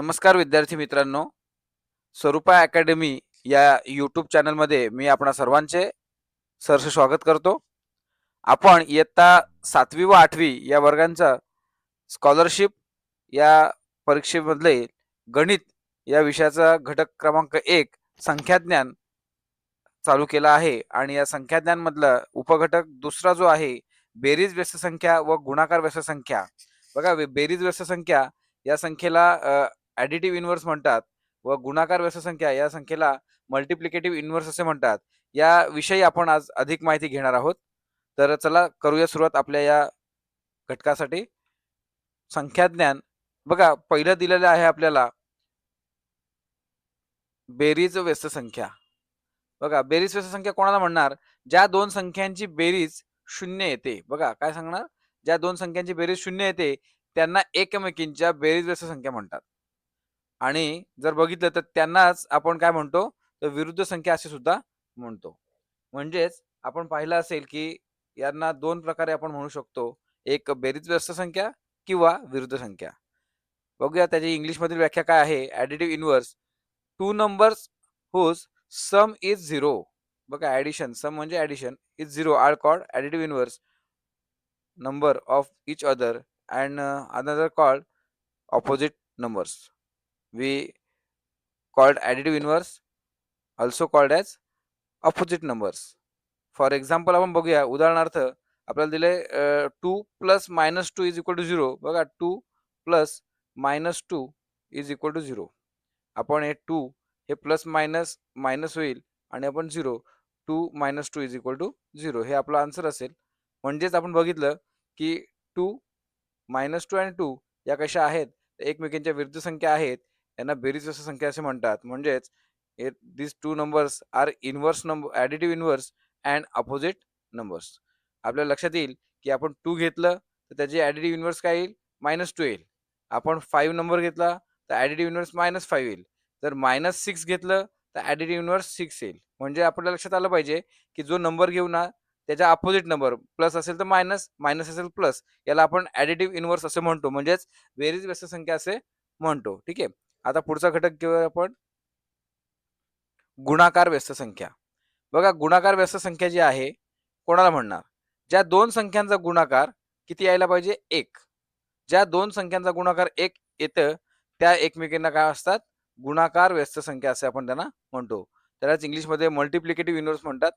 नमस्कार विद्यार्थी मित्रांनो. स्वरूपा अकॅडमी या यूट्यूब चॅनलमध्ये मी आपणा सर्वांचे सरस स्वागत करतो. आपण इयत्ता सातवी व आठवी या वर्गांचा स्कॉलरशिप या परीक्षेमधले गणित या विषयाचा घटक क्रमांक एक संख्याज्ञान चालू केला आहे. आणि या संख्याज्ञानमधला उपघटक दुसरा जो आहे बेरीज व्यस्त संख्या व गुणाकार व्यस्त संख्या. बघा बेरीज व्यस्त संख्या या संख्येला ॲडिटिव्ह इन्व्हर्स म्हणतात व गुणाकार व्यस्त संख्या या संख्येला मल्टिप्लिकेटिव्ह इन्व्हर्स असे म्हणतात. याविषयी आपण आज अधिक माहिती घेणार आहोत. तर चला करूया सुरुवात आपल्या या घटकासाठी. संख्याज्ञान. बघा पहिलं दिलेलं आहे आपल्याला बेरीज व्यस्त संख्या बघा बेरीज व्यस्त संख्या कोणाला म्हणणार? ज्या दोन संख्यांची बेरीज शून्य येते. बघा काय सांगणार? ज्या दोन संख्यांची बेरीज शून्य येते त्यांना एकमेकींच्या बेरीज व्यस्त संख्या म्हणतात. आणि जर बघितलं तर त्यांनाच आपण काय म्हणतो? तर विरुद्ध संख्या असे सुद्धा म्हणतो. म्हणजेच आपण पाहिलं असेल की यांना दोन प्रकारे आपण म्हणू शकतो. एक बेरीज व्यस्त संख्या किंवा विरुद्ध संख्या. बघूया त्याची इंग्लिशमधील व्याख्या काय आहे? Additive inverse two numbers whose sum is zero बघा ॲडिशन सम म्हणजे addition is zero are called additive inverse number of each other and another called opposite numbers we called additive inverse also called as opposite numbers. For example आपण बघूया उदाहरणार्थ आपल्याला दिले two plus minus two is equal to zero बघा two plus minus two is equal to zero आपण हे to हे plus minus minus होईल आणि आपण zero two minus two is equal to zero हे आपलं आन्सर असेल. म्हणजेच आपण बघितलं की टू मायनस टू आणि टू या कशा आहेत? एकमेकींच्या एकमेकांच्या विरुद्ध संख्या आहेत. यांना बेरीज व्यस्त संख्या असे म्हणतात. म्हणजेच this two numbers are inverse number additive inverse and opposite numbers आपल्या लक्षात येईल की आपण टू घेतलं तर त्याचे ॲडिटिव्ह इन्व्हर्स काय येईल? मायनस टू येईल. आपण फाईव्ह नंबर घेतला तर ॲडिटिव्ह इन्व्हर्स मायनस फाईव्ह येईल. जर मायनस सिक्स घेतलं तर ॲडिटिव्ह इन्व्हर्स सिक्स येईल. म्हणजे आपल्या लक्षात आलं पाहिजे की जो नंबर घेऊ ना त्याच्या अपोजिट नंबर प्लस असेल तर मायनस मायनस असेल प्लस याला आपण ॲडिटिव्ह इन्व्हर्स असे म्हणतो. म्हणजेच बेरीज व्यस्त संख्या असे म्हणतो. ठीक आहे? आता पुढचा घटक घेऊया आपण. गुणाकार व्यस्त संख्या. बघा गुणाकार व्यस्त संख्या जी आहे कोणाला म्हणणार? ज्या दोन संख्यांचा गुणाकार किती यायला पाहिजे? एक. ज्या दोन संख्यांचा गुणाकार एक येतं त्या एकमेकींना काय असतात? गुणाकार व्यस्त संख्या असे आपण त्यांना म्हणतो. त्यालाच इंग्लिशमध्ये मल्टिप्लिकेटिव्ह युनिवर्स म्हणतात.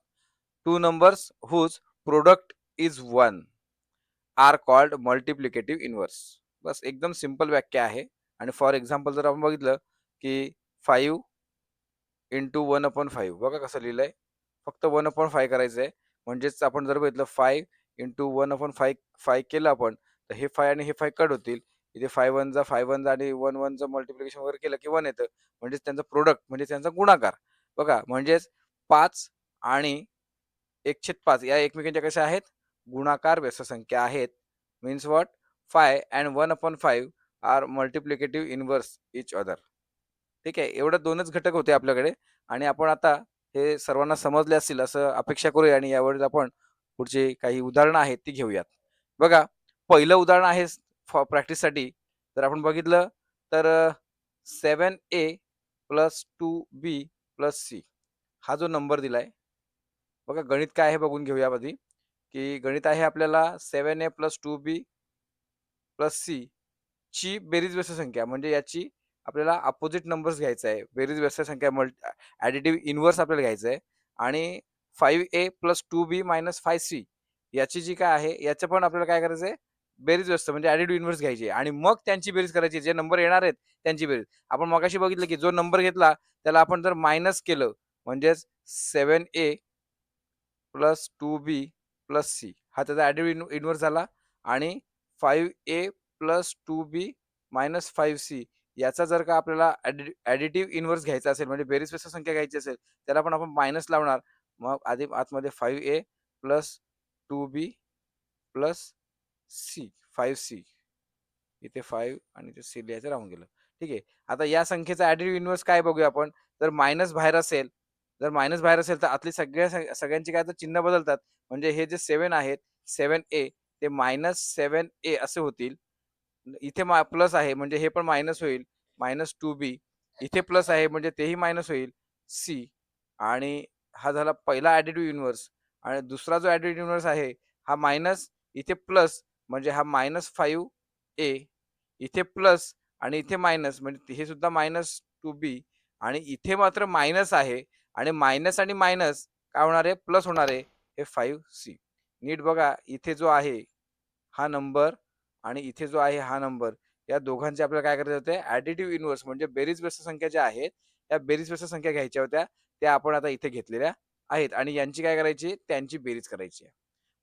Two numbers whose product is one are called multiplicative inverse बस एकदम सिंपल व्याख्या आहे. आणि फॉर एक्झाम्पल जर आपण बघितलं की five into one upon five बघा कसं लिहिलं आहे फक्त वन अपॉन फाय करायचं आहे म्हणजेच आपण जर बघितलं five into one upon five five केलं आपण तर हे फाय आणि हे फाय कट होतील. इथे फाय वनचा फाय वनचा आणि वन वनचं मल्टिप्लिकेशन वगैरे केलं की वन येतं. म्हणजेच त्यांचा प्रोडक्ट म्हणजे त्यांचा गुणाकार. बघा म्हणजेच पाच आणि एकशे पाच या एकमेकांच्या कशा आहेत? गुणाकार व्यस्त संख्या आहेत. Means what five and one upon five are multiplicative inverse each other. ठीक आहे एवढं दोनच घटक होते आपल्याकडे आणि आपण आता हे सर्वांना समजले असतील असं अपेक्षा करूया आणि यावेळेस आपण पुढची काही उदाहरणं आहेत ती घेऊयात. बघा पहिलं उदाहरण आहे प्रॅक्टिससाठी. जर आपण बघितलं तर seven A plus two B plus C हा जो नंबर दिलाय. बघा गणित काय आहे बघून घेऊया आधी. की गणित आहे आपल्याला seven A plus two B plus C ची बेरीज व्यस्त संख्या म्हणजे याची आपल्याला अपोजिट नंबर्स घ्यायचा आहे. बेरीज व्यस्त संख्या मल्टी ॲडिटिव्ह इनव्हर्स आपल्याला घ्यायचं आहे. आणि five A plus two B minus five C याची जी काय आहे याचं पण आपल्याला काय करायचं आहे बेरीज व्यस्त म्हणजे ॲडिटिव्ह इन्व्हर्स घ्यायची आणि मग त्यांची बेरीज करायची जे नंबर येणार आहेत त्यांची बेरीज. आपण मगाशी बघितलं की जो नंबर घेतला त्याला आपण जर मायनस केलं म्हणजेच seven A plus two B plus C हा त्याचा ॲडिटिव्ह इनव्हर्स झाला. आणि five A plus two B minus five C याचा जर का आपल्याला ॲडिटिव्ह इन्व्हर्स घ्यायचा असेल म्हणजे बेरीज संख्या घ्यायची असेल त्याला पण आपण मायनस लावणार. मग आधी आतमध्ये five A plus two B plus C five C. इथे फाईव्ह आणि ते सी लिहायचं राहून गेलं. ठीक आहे. आता या संख्येचा ॲडिटिव्ह इन्व्हर्स काय बघूया आपण? जर मायनस बाहेर असेल जर मायनस बाहेर असेल तर आतली सगळ्या सगळ्यांची काय तर चिन्ह बदलतात. म्हणजे हे जे सेवन आहेत सेवन ए ते मायनस सेवन ए असे होतील. इथे प्लस आहे म्हणजे हे पण मायनस होईल. मायनस टू बी इथे प्लस आहे म्हणजे तेही मायनस होईल. सी आणि हा झाला पहिला ॲडिटिव्ह युनिव्हर्स आणि दुसरा जो ॲडिटिव्ह युनिव्हर्स आहे हा मायनस इथे प्लस म्हणजे हा मायनस फाईव्ह ए इथे प्लस आणि इथे मायनस म्हणजे हे सुद्धा मायनस टू बी आणि इथे मात्र मायनस आहे. आणि मायनस आणि मायनस काय होणार आहे? प्लस होणार आहे. हे फाईव्ह सी नीट बघा इथे जो आहे हा नंबर आणि इथे जो आहे हा नंबर. या दोघांचे आपल्याला काय करायचे होते? ऍडिटिव्ह युनिव्हर्स म्हणजे बेरीज व्यस्त संख्या ज्या आहेत त्या बेरीज व्यस्त संख्या घ्यायच्या होत्या. त्या आपण आता इथे घेतलेल्या आहेत. आणि यांची काय करायची? त्यांची बेरीज करायची आहे.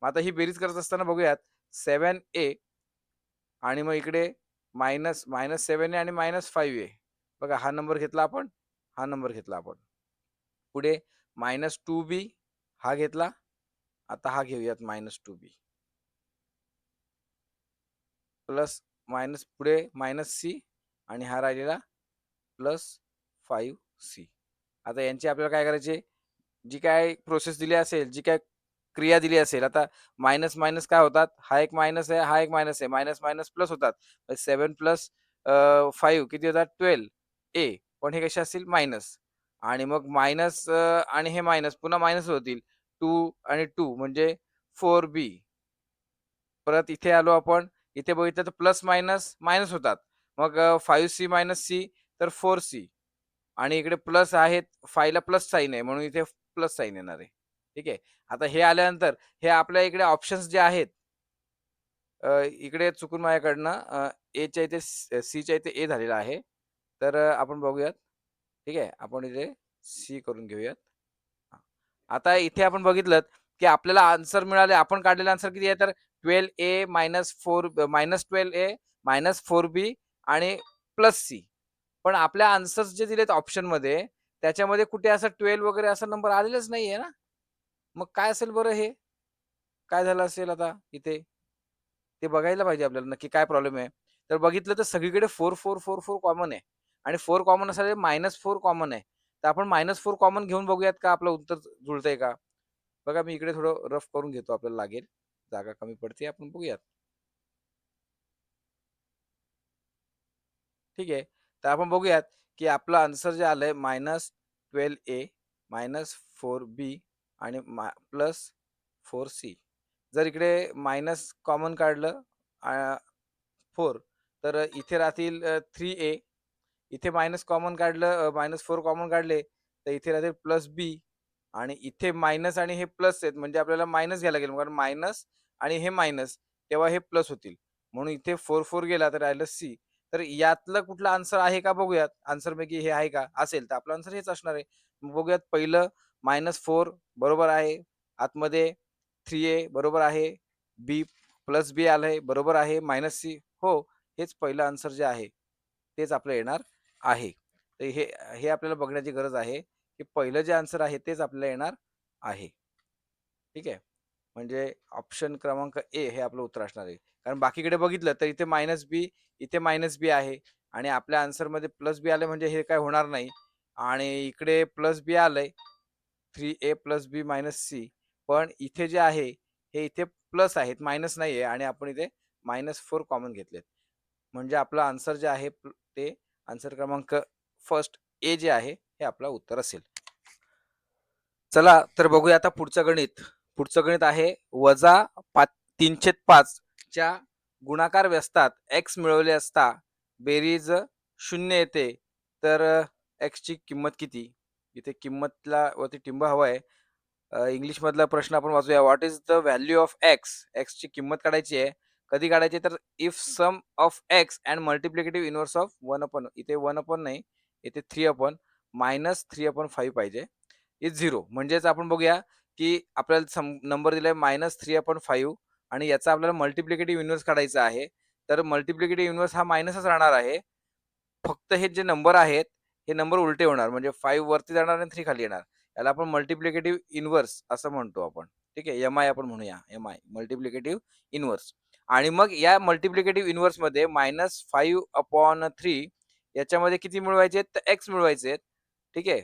मग आता ही बेरीज करत असताना बघूयात. सेवन ए आणि मग इकडे मायनस मायनस सेवन ए आणि मायनस फाईव्ह ए बघा हा नंबर घेतला आपण. हा नंबर घेतला आपण. पुढे मायनस टू बी हा घेतला. आता हा घेऊयात minus two B plus minus पुढे मायनस सी आणि हा राहिलेला प्लस फाईव्ह सी. आता यांची आपल्याला काय करायचे? जी काय प्रोसेस दिली असेल जी काय क्रिया दिली असेल आता मायनस मायनस काय होतात? हा एक मायनस आहे हा एक मायनस आहे. मायनस मायनस प्लस होतात. सेवन प्लस फाईव्ह किती होतात? ट्वेल्व. ए पण हे कसे असतील? मायनस. आणि मग मायनस आणि हे मायनस पुन्हा मायनस होतील. टू आणि टू म्हणजे फोर बी. परत इथे आलो आपण. इथे बघितलं तर प्लस मायनस मायनस होतात. मग फाईव्ह सी मायनस सी तर फोर सी आणि इकडे प्लस आहेत फायला प्लस साईन आहे म्हणून इथे प्लस साईन येणार आहे. ठीक आहे? आता हे आल्यानंतर हे आपल्या इकडे ऑप्शन्स जे आहेत इकडे चुकून माझ्याकडनं एच्या इथे सीच्या इथे ए झालेला आहे. तर आपण बघूयात. ठीक आहे? आपण इथे सी करून घेऊयात. आता इथे आपण बघितलं की आपल्याला आन्सर मिळाले आपण काढलेला आन्सर किती आहे? तर twelve A minus four minus twelve A minus four B आणि प्लस सी पण आपल्या आन्सर्स जे दिलेत ऑप्शनमध्ये त्याच्यामध्ये कुठे असं ट्वेल्व वगैरे असा नंबर आलेलाच आहे ना? मग काय असेल बरं हे? काय झालं असेल आता इथे? ते बघायला पाहिजे आपल्याला नक्की काय प्रॉब्लेम आहे. तर बघितलं तर सगळीकडे four four four four common आहे. आणि फोर कॉमन असायला मायनस फोर कॉमन आहे. तर आपण मायनस फोर कॉमन घेऊन बघूयात का आपलं उत्तर जुळतंय का? बघा मी इकडे थोडं रफ करून घेतो आपल्याला लागेल. जागा कमी पडते आपण बघूयात. ठीक आहे. तर आपण बघूयात की आपलं आन्सर जे आलंय minus twelve A minus four B आणि प्लस फोर सी जर इकडे मायनस कॉमन काढलं फोर तर इथे राहतील थ्री ए इथे मायनस कॉमन काढलं मायनस फोर कॉमन काढले तर इथे राहतील प्लस बी आणि इथे मायनस आणि हे प्लस आहेत म्हणजे आपल्याला मायनस घ्यायला लागेल कारण मायनस आणि हे मायनस तेव्हा हे प्लस होतील. म्हणून इथे फोर फोर गेला तर राहिलं सी तर यातलं कुठलं आन्सर आहे का बघूयात? आन्सर पैकी हे आहे का? असेल तर आपलं आन्सर हेच असणार आहे. बघूयात पहिलं मायनस फोर बरोबर आहे आतमध्ये थ्री ए बरोबर आहे बी प्लस बी आलंय बरोबर आहे मायनस सी हो हेच पहिलं आन्सर जे आहे तेच आपलं येणार आहे. तर हे हे आपल्याला बघण्याची गरज आहे. की पहिलं जे आन्सर आहे तेच आपल्याला येणार आहे. ठीक आहे? म्हणजे ऑप्शन क्रमांक ए हे आपलं उत्तर असणार आहे. कारण बाकीकडे बघितलं तर इथे मायनस बी इथे मायनस बी आहे आणि आपल्या आन्सरमध्ये प्लस बी आले म्हणजे हे काय होणार नाही. आणि इकडे प्लस बी आलंय three A plus B minus C पण इथे जे आहे हे इथे प्लस आहेत मायनस नाही आहे आणि आपण इथे मायनस फोर कॉमन घेतलेत. म्हणजे आपलं आन्सर जे आहे ते आन्सर क्रमांक फर्स्ट ए जे आहे हे आपलं उत्तर असेल. चला तर बघूया आता पुढचं गणित. पुढचं गणित आहे वजा पाच तीनशे पाच च्या गुणाकार व्यस्तात एक्स मिळवले असता बेरीज शून्य येते. तर एक्सची किंमत किती? इथे किंमतला वरती टिंब हवा आहे इंग्लिशमधला प्रश्न आपण वाचूया. What is the value of X एक्सची किंमत काढायची आहे. कधी काढायची तर if sum of X and multiplicative inverse of one upon इथे वन अपन नाही इथे three upon minus three upon five पाहिजे. इज झिरो म्हणजेच आपण बघूया की आपल्याला नंबर दिलाय मायनस थ्री अपॉन फाईव्ह आणि याचा आपल्याला मल्टिप्लिकेटिव्ह युनिवर्स काढायचा आहे. तर मल्टिप्लिकेटिव्ह युनिवर्स हा मायनसच राहणार आहे. फक्त हे जे नंबर आहेत हे नंबर उलटे होणार. म्हणजे फाईव्ह वरती जाणार आणि थ्री खाली येणार. याला आपण मल्टिप्लिकेटिव्ह इनवर्स असं म्हणतो आपण. ठीक आहे? एम आय आपण म्हणूया. एम आय मल्टिप्लिकेटिव्ह इनवर्स आणि मग या मल्टिप्लिकेटिव्ह इनवर्समध्ये मायनस फाईव्ह अपॉन थ्री याच्यामध्ये किती मिळवायचे? तर एक्स मिळवायचे. ठीक आहे?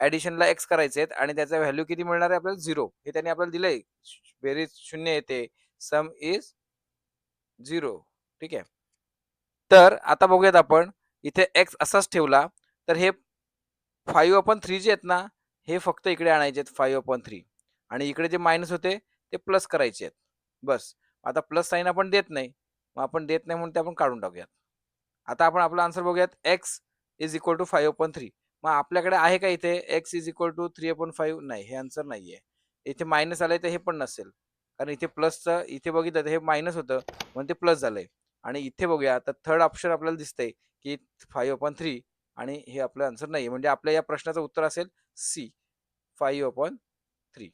ऍडिशनला एक्स करायचे आहेत आणि त्याचा व्हॅल्यू किती मिळणार आहे आपल्याला झिरो हे त्यांनी आपल्याला दिलंय. बेरीज शून्य येते. सम इज झिरो ठीक आहे? तर आता बघूयात आपण. इथे एक्स असाच ठेवला तर हे फाईव्ह अपॉन थ्री जे आहेत ना हे फक्त इकडे आणायचे आहेत फाईव्ह अपॉन थ्री आणि इकडे जे मायनस होते ते प्लस करायचे आहेत. बस. आता प्लस साईन आपण देत नाही. मग आपण देत नाही म्हणून ते आपण काढून टाकूयात. आता आपण आपला आन्सर बघूयात. X is equal to five upon three मग आपल्याकडे आहे का इथे X is equal to three appoint five नाही हे आन्सर नाही आहे इथे मायनस आलंय तर हे पण नसेल. कारण इथे प्लसचं इथे बघितलं तर हे मायनस होतं. म्हणून ते प्लस झालंय. आणि इथे बघूया तर थर्ड ऑप्शन आपल्याला दिसतंय की फाईव्ह अपॉन थ्री आणि हे आपलं आन्सर नाही म्हणजे आपल्या या प्रश्नाचं उत्तर असेल सी फाईव्ह अपॉन थ्री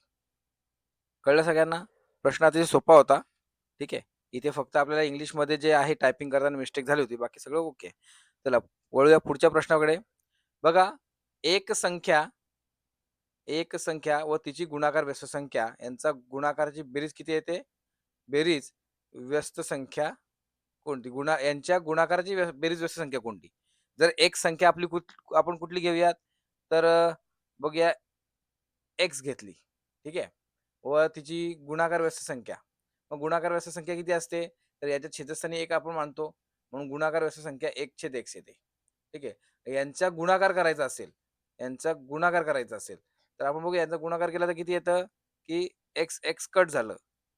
कळलं सगळ्यांना? प्रश्न अतिशय सोपा होता. ठीक आहे? इथे फक्त आपल्याला इंग्लिशमध्ये जे आहे टायपिंग करताना मिस्टेक झाली होती. बाकी सगळं ओके चला वळूया पुढच्या प्रश्नाकडे. बघा एक संख्या एक संख्या व तिची गुणाकार व्यस्त संख्या यांचा गुणाकाराची बेरीज किती येते? बेरीज व्यस्त संख्या कोणती? गुणा यांच्या गुणाकाराची व्य- बेरीज व्यस्त संख्या कोणती? जर एक संख्या आपली कुठ आपण कुठली घेऊयात? तर बघूया एक्स घेतली ठीक आहे? व तिची गुणाकार व्यस्त संख्या. मग गुणाकार व्यस्त संख्या किती असते? तर याच्या छेदस्थानी एक आपण मानतो. म्हणून गुणाकार व्यस्त संख्या एक छेद एक्स येते. ठीक आहे? यांचा गुणाकार करायचा असेल यांचा गुणाकार करायचा असेल तर आपण बघू यांचा गुणाकार केला तर किती येतं? की एक्स एक्स कट झालं.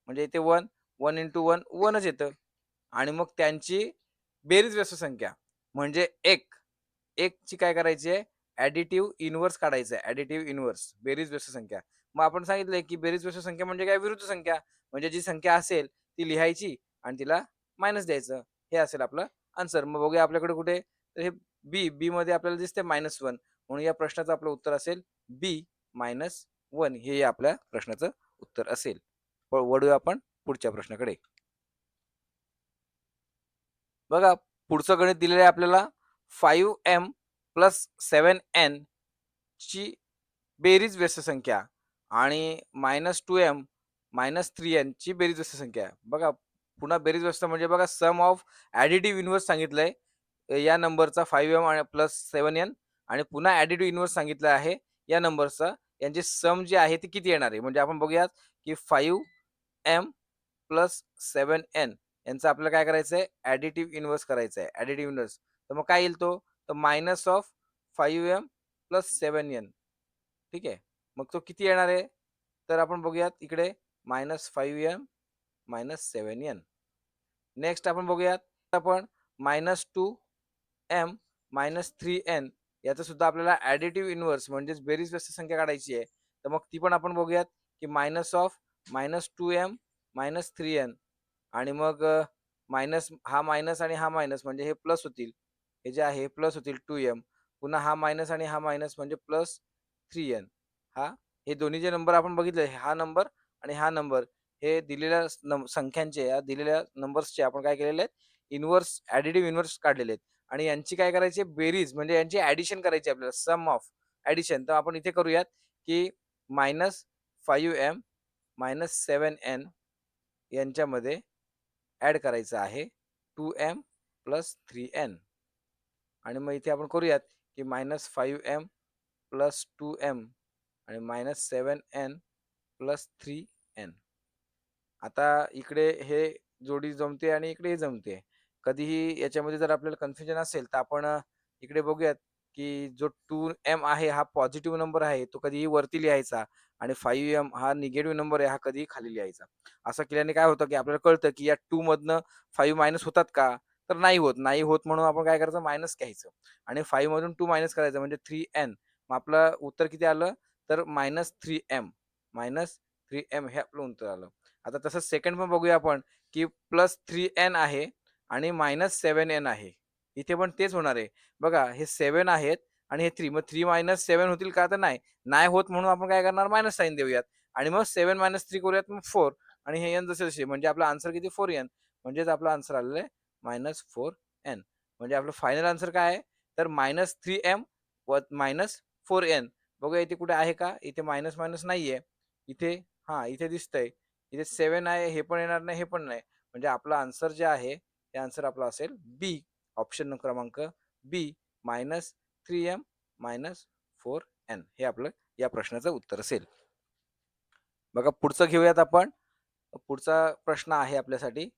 म्हणजे इथे वन वन इंटू वन वनच येतं. आणि मग त्यांची बेरीज व्यस्त संख्या म्हणजे एक. एकची काय करायची आहे? ॲडिटिव्ह इनवर्स काढायचं आहे. ॲडिटिव्ह इनव्हर्स बेरीज व्यस्त संख्या मग आपण सांगितलंय की बेरीज व्यस्त संख्या म्हणजे काय? विरुद्ध संख्या. म्हणजे जी संख्या असेल ती लिहायची आणि तिला मायनस द्यायचं. हे असेल आपलं आन्सर मग बघूया आपल्याकडे कुठे? तर हे बी बी मध्ये आपल्याला दिसते मायनस वन म्हणून या प्रश्नाचं आपलं उत्तर असेल बी मायनस वन हे या आपल्या प्रश्नाचं उत्तर असेल. वळूया आपण पुढच्या प्रश्नाकडे. बघा पुढचं गणित दिलेलं आहे आपल्याला five M plus seven N ची बेरीज व्यस्त संख्या आणि minus two M minus three N ची बेरीज व्यस्त संख्या बघा पुन्हा बेरीज व्यस्त म्हणजे बघा सम ऑफ ॲडिटिव्ह इन्व्हर्स सांगितलंय. या नंबरचा फाईव्ह एम आणि प्लस सेवन एन आणि पुन्हा ॲडिटिव्ह इन्व्हर्स सांगितलं आहे. या नंबरचा यांची सम जे आहे ती किती येणार आहे? म्हणजे आपण बघूयात की five M plus seven N यांचं आपल्याला काय करायचं आहे ॲडिटिव्ह इन्व्हर्स करायचं आहे ॲडिटिव्ह इन्व्हर्स तर मग काय येईल तो? तर minus of five M plus seven N ठीक आहे? मग तो किती येणार आहे? तर आपण बघूयात इकडे minus five M minus seven N next आपण बघूयात आपण minus two M minus three N याचा सुद्धा आपल्याला ॲडिटिव्ह इन्व्हर्स म्हणजेच बेरीज व्यस्त संख्या काढायची आहे. तर मग ती पण आपण बघूयात की minus of minus two M minus three N आणि मग मायनस हा मायनस आणि हा मायनस म्हणजे हे प्लस होतील. हे जे आहे प्लस होतील टू एम पुन्हा हा मायनस आणि हा मायनस म्हणजे प्लस थ्री एन हा? हे दोन्ही जे नंबर आपण बघितले हा नंबर आणि हा नंबर हे दिलेल्या संख्यांचे या दिलेल्या नंबर्सचे आपण काय केलेले आहेत? इन्व्हर्स ॲडिटिव्ह इन्व्हर्स काढलेले आहेत. आणि यांची काय करायची बेरीज म्हणजे यांची ॲडिशन करायची आपल्याला सम ऑफ ॲडिशन तर आपण इथे करूयात की minus five M minus seven N यांच्यामध्ये ॲड करायचं आहे. Two M plus three N आणि मग इथे आपण करूयात की minus five M plus two M आणि minus seven N plus three N आता इकडे हे जोडी जमते आणि इकडे हे जमते. कधीही याच्यामध्ये जर आपल्याला कन्फ्युजन असेल तर आपण इकडे बघूयात की जो टू एम आहे हा पॉझिटिव्ह नंबर आहे तो कधीही वरती लिहायचा आणि फाईव्ह एम हा निगेटिव्ह नंबर आहे हा कधीही खाली लिहायचा. असं केल्याने काय होतं की आपल्याला कळतं की या टू मधनं फाईव्ह मायनस होतात का? तर नाही होत. नाही होत म्हणून आपण काय करायचं? मायनस घ्यायचं. आणि फाईव्ह मधून टू मायनस करायचं म्हणजे थ्री एन मग आपलं उत्तर किती आलं? तर minus three M minus three M हे आपलं उत्तर आलं. आता तसंच सेकंड पण बघूया आपण की प्लस थ्री एन आहे आणि मायनस सेवन एन आहे. इथे पण तेच होणार आहे. बघा हे सेवन आहेत आणि हे थ्री मग थ्री मायनस सेवन होतील का तर नाही. नाही होत म्हणून आपण काय करणार? मायनस साईन देऊयात. आणि मग सेवन मायनस थ्री करूयात मग फोर आणि हे एन जसे जसे म्हणजे आपला आन्सर किती? फोर एन म्हणजेच आपला आन्सर आलेला आहे मायनस फोर एन म्हणजे आपलं फायनल आन्सर काय आहे? तर मायनस थ्री एम व मायनस फोर एन बघूया इथे कुठे आहे का? इथे मायनस मायनस नाहीये. इथे हा इथे दिसतंय. इथे सेवन आहे हे पण येणार नाही हे पण नाही. म्हणजे आपला आन्सर जे आहे ते आन्सर आपला असेल बी ऑप्शन क्रमांक B minus three M minus four N हे आपलं या प्रश्नाचं उत्तर असेल. बघा पुढचं घेऊयात आपण. पुढचा प्रश्न आहे आपल्यासाठी.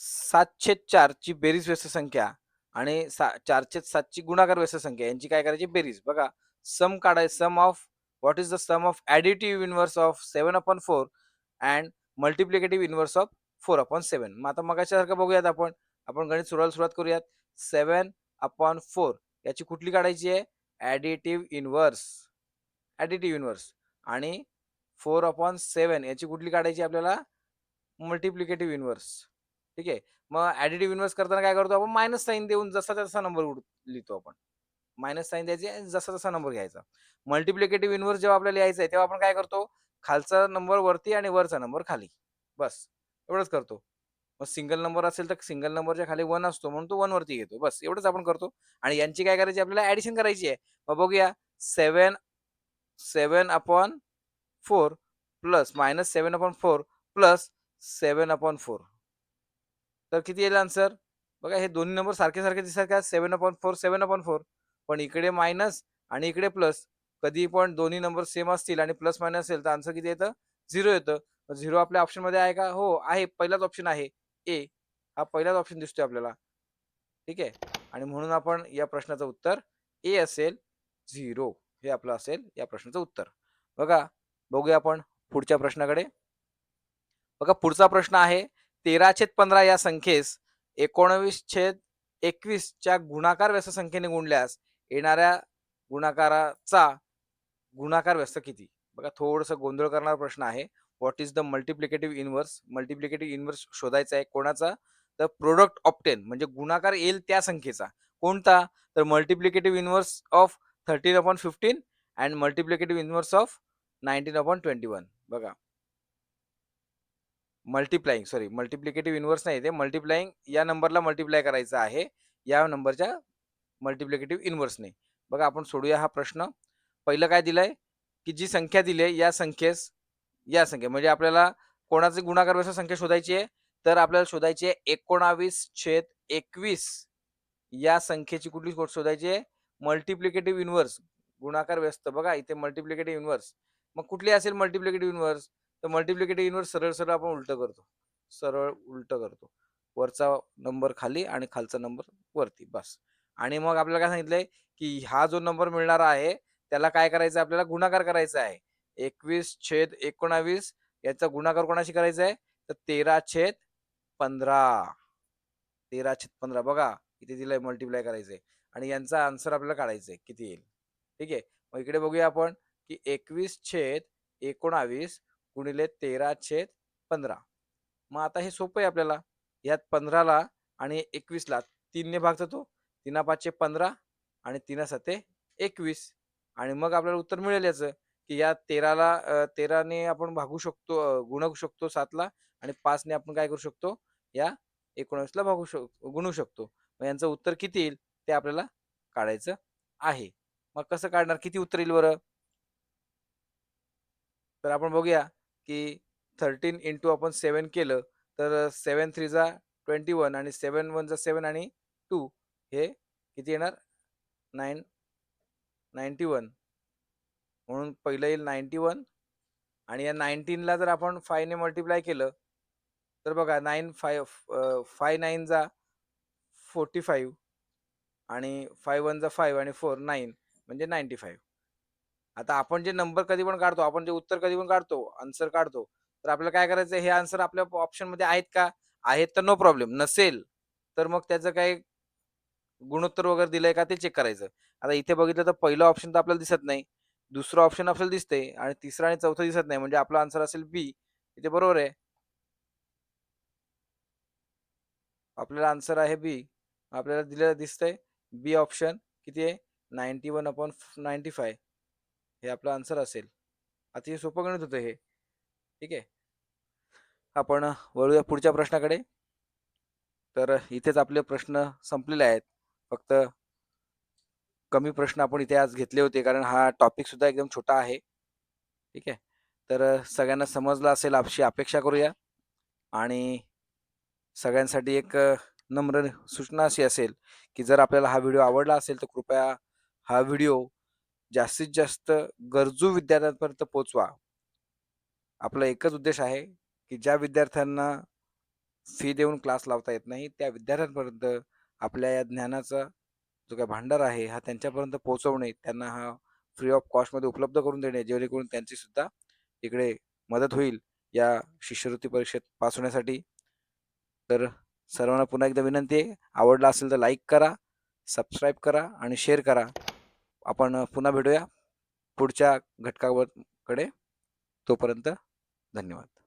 सातशे चारची बेरीज व्यस्त संख्या आणि सा चारशे सातची गुणाकार व्यस्त संख्या यांची काय करायची? बेरीज. बघा सम काढाय sum of what is the sum of additive inverse of seven upon four and multiplicative inverse of four upon seven मग आता मगाच्यासारखं बघूयात आपण. आपण गणित सुरुवात सुरुवात करूयात. सेवन अपॉन फोर याची कुठली काढायची आहे? ॲडिटिव्ह इनवर्स ॲडिटिव्ह इनवर्स आणि फोर अपॉन सेवन याची कुठली काढायची आपल्याला? मल्टिप्लिकेटिव्ह इनवर्स ठीक आहे? मग ॲडिटिव्ह इनवर्स करताना काय करतो आपण? मायनस साईन देऊन जसा तसा नंबर लिहितो आपण. मायनस साईन द्यायचे जसा तसा नंबर घ्यायचा. मल्टिप्लिकेटिव्ह इनवर्स जेव्हा आपल्याला लिहायचं आहे तेव्हा आपण काय करतो? खालचा नंबर वरती आणि वरचा नंबर खाली. बस. एवढंच करतो. मग सिंगल नंबर असेल तर सिंगल नंबरच्या खाली वन असतो म्हणून तो वन वरती घेतो बस एवढंच आपण करतो. आणि यांची काय करायची? आपल्याला ऍडिशन करायची आहे. मग बघूया. Seven seven upon four plus minus seven upon four plus seven upon four तर किती येईल आन्सर बघा हे दोन्ही नंबर सारखे सारखे दिसतात का? Seven upon four seven upon four पण इकडे मायनस आणि इकडे प्लस कधी पण दोन्ही नंबर सेम असतील आणि प्लस मायनस असेल तर आन्सर किती येतं? झिरो येतं. झिरो आपल्या ऑप्शनमध्ये आहे का? हो आहे. पहिलाच ऑप्शन आहे. ए हा पहिलाच ऑप्शन दिसतोय आपल्याला. ठीक आहे? आणि म्हणून आपण या प्रश्नाचं उत्तर ए असेल झिरो. हे आपलं असेल या प्रश्नाचं उत्तर. बघा बघूया आपण पुढच्या प्रश्नाकडे. बघा पुढचा प्रश्न आहे तेरा छेद पंधरा या संख्येस एकोणवीस छेद एकवीसच्या गुणाकार व्यस्त संख्येने गुणल्यास येणाऱ्या गुणाकाराचा गुणाकार व्यस्त किती? बघा थोडस गोंधळ करणारा प्रश्न आहे. What is the multiplicative inverse multiplicative inverse शोधायचा आहे. कोणाचा? तर प्रोडक्ट ऑप्टेन म्हणजे गुणाकार येईल त्या संख्येचा. कोणता? तर multiplicative inverse of thirteen upon fifteen and multiplicative inverse of nineteen upon twenty one बघा. मल्टिप्लाइंग सॉरी मल्टिप्लिकेटिव्ह इन्व्हर्स नाही ते. मल्टिप्लाइंग या नंबरला मल्टिप्लाय करायचं आहे. या नंबरच्या मल्टिप्लिकेटिव्ह इन्व्हर्सने बघा आपण सोडूया हा प्रश्न. पहिलं काय दिलंय? की जी संख्या दिली आहे या संख्येस या संख्या म्हणजे आपल्याला कोणाचे गुणाकार व्यस्त संख्या शोधायची आहे? तर आपल्याला शोधायची आहे एकोणावीस छेद एकवीस. या संख्येची कुठली शोधायची आहे? मल्टिप्लिकेटिव्ह युनिव्हर्स गुणाकार व्यस्त. बघा इथे मल्टिप्लिकेटिव्ह युनिव्हर्स मग कुठली असेल मल्टिप्लिकेटिव्ह युनिव्हर्स तर मल्टिप्लिकेटिव्ह युनिव्हर्स सरळ सरळ आपण उलट करतो. सरळ उलट करतो. वरचा नंबर खाली आणि खालचा नंबर वरती. बस. आणि मग आपल्याला काय सांगितलंय? की हा जो नंबर मिळणार आहे त्याला काय करायचं आपल्याला गुणाकार करायचा आहे. एकवीस छेद एकोणावीस याचा गुणाकार कोणाशी करायचा आहे? तर तेरा छेद पंधरा. तेरा छेद पंधरा. बघा इथे तिला मल्टिप्लाय करायचंय. आणि यांचा आन्सर आपल्याला काढायचा आहे. किती येईल? ठीक आहे? मग इकडे बघूया आपण की एकवीस छेद एकोणावीस गुणिले तेरा छेद पंधरा. मग आता हे सोपं आहे आपल्याला. यात पंधराला आणि एकवीसला तीनने भाग जातो. तीना पाचशे पंधरा आणि तीना साते एकवीस. आणि मग आपल्याला उत्तर मिळेल याचं. की या तेराला तेराने आपण भागू शकतो गुणवू शकतो सातला आणि पाचने आपण काय करू शकतो? या एकोणावीसला भागू शक गुणू शकतो. मग यांचं उत्तर किती येईल? ते आपल्याला काढायचं आहे. मग कसं काढणार? किती उत्तर येईल बरं? तर आपण बघूया की थर्टीन इंटू आपण सेवन केलं तर सेवन थ्रीचा ट्वेंटी वन आणि सेवन वनचा सेवन आणि टू हे किती येणार? नाईन नाईन्टी वन म्हणून पहिलं येईल नाईन्टी वन आणि या नाईन्टीनला जर आपण फायने मल्टिप्लाय केलं तर बघा नाईन फाय फाय नाईनचा फोर्टी फाईव्ह आणि फाय वनचा फाईव्ह आणि फोर नाईन म्हणजे नाईन्टी फाईव्ह आता आपण जे नंबर कधी पण काढतो आपण जे उत्तर कधी पण काढतो आन्सर काढतो तर आपल्याला काय करायचं हे आन्सर आपल्या ऑप्शनमध्ये आहेत का? आहेत तर नो प्रॉब्लेम नसेल तर मग त्याचं काही गुणोत्तर वगैरे दिलंय का ते चेक करायचं. आता इथे बघितलं तर पहिलं ऑप्शन तर आपल्याला दिसत नाही. दुसरं ऑप्शन आपल्याला दिसतंय आणि तिसरं आणि चौथं दिसत नाही. म्हणजे आपला आन्सर असेल बी इथे बरोबर आहे. आपल्याला आन्सर आहे बी आपल्याला दिलेलं दिसतंय. बी ऑप्शन किती आहे? Ninety one upon ninety five हे आपलं आन्सर असेल. अतिशय सोपं गणित होतं हे. ठीक आहे? आपण वळूया पुढच्या प्रश्नाकडे. तर इथेच आपले प्रश्न संपलेले आहेत. फक्त कमी प्रश्न आपण इथे आज घेतले होते कारण हा टॉपिक सुद्धा एकदम छोटा आहे. ठीक आहे? तर सगळ्यांना समजलं असेल अशी अपेक्षा करूया. आणि सगळ्यांसाठी एक नम्र सूचना अशी असेल की जर आपल्याला हा व्हिडिओ आवडला असेल तर कृपया हा व्हिडिओ जास्तीत जास्त गरजू विद्यार्थ्यांपर्यंत पोचवा. आपला एकच उद्देश आहे की ज्या विद्यार्थ्यांना फी देऊन क्लास लावता येत नाही त्या विद्यार्थ्यांपर्यंत आपल्या या ज्ञानाचा जो काही भांडार आहे हा त्यांच्यापर्यंत पोहोचवणे त्यांना हा फ्री ऑफ कॉस्टमध्ये उपलब्ध करून देणे जेणेकरून त्यांची सुद्धा इकडे मदत होईल या शिष्यवृत्ती परीक्षेत पास होण्यासाठी. तर सर्वांना पुन्हा एकदा विनंती आहे आवडला असेल तर लाईक करा सबस्क्राईब करा आणि शेअर करा. आपण पुन्हा भेटूया पुढच्या घटकावर कडे. तोपर्यंत धन्यवाद.